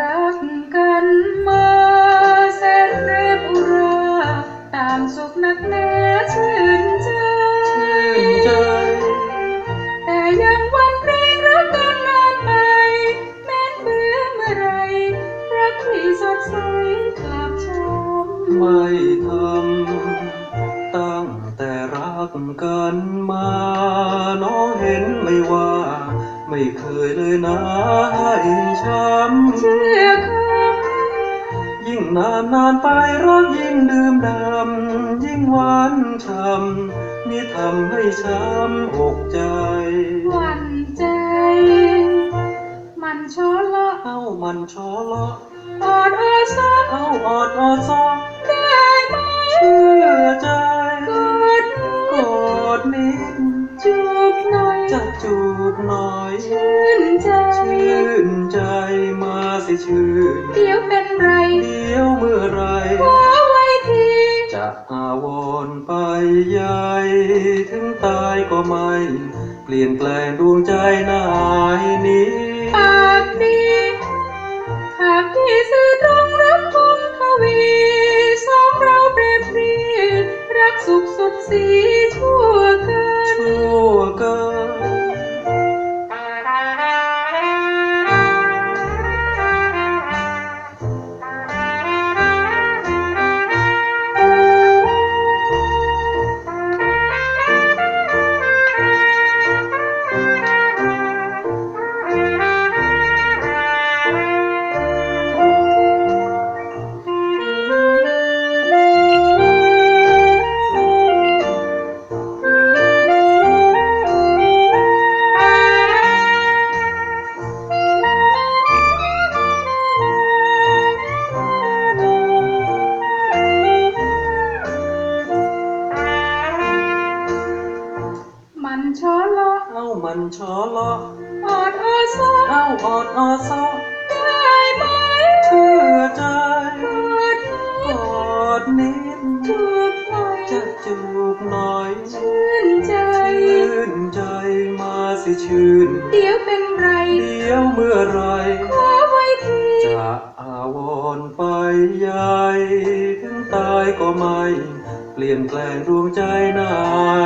รักกันมาแสนเนบุราตามสุขนักแน่ชื่นใจแต่ยังวันเพลงรักกันนานไป แม้นเบื่อเมื่อไรรักที่สดใสกลับช้ำไม่ทำตั้งแต่รักกันมา น้องเห็นไม่ว่า ไม่เคยเลยนะให้ช้ำเชื่อคยิ่งนานนานไปรักยิ่งดื่มดำยิ่งหวานช้ำนี่ทำให้ช้ำอกใจำหวั่นใจ มันช้อเลาะเอ้ามันชอเลาะออดออซอเอ้าออดออดซอ หน่อยจะจูบหน่อย ชื่นใจ ชื่นใจมาสิชื่น เดี๋ยวเป็นไร เดี๋ยวเมื่อไรขอไว้ที จะอาวรณ์ไปใหญ่ถึงตายก็ไม่ เปลี่ยนแปลงดวงใจนายนี้ เลาะเอ้ามันชอเลาะออดออซอเอ้าออดออดซอได้ไหมเชื่อใจกอดกอดนิดจูบหน่อยจะจูบหน่อยชื่นใจ ชื่นใจมาสิชื่น เดี๋ยวเป็นไร เดี๋ยวเมื่อไรขอไว้ทีจะอาวรณ์ไปใหญ่ถึงตายก็ไม่ เปลี่ยนแปลงดวงใจนาย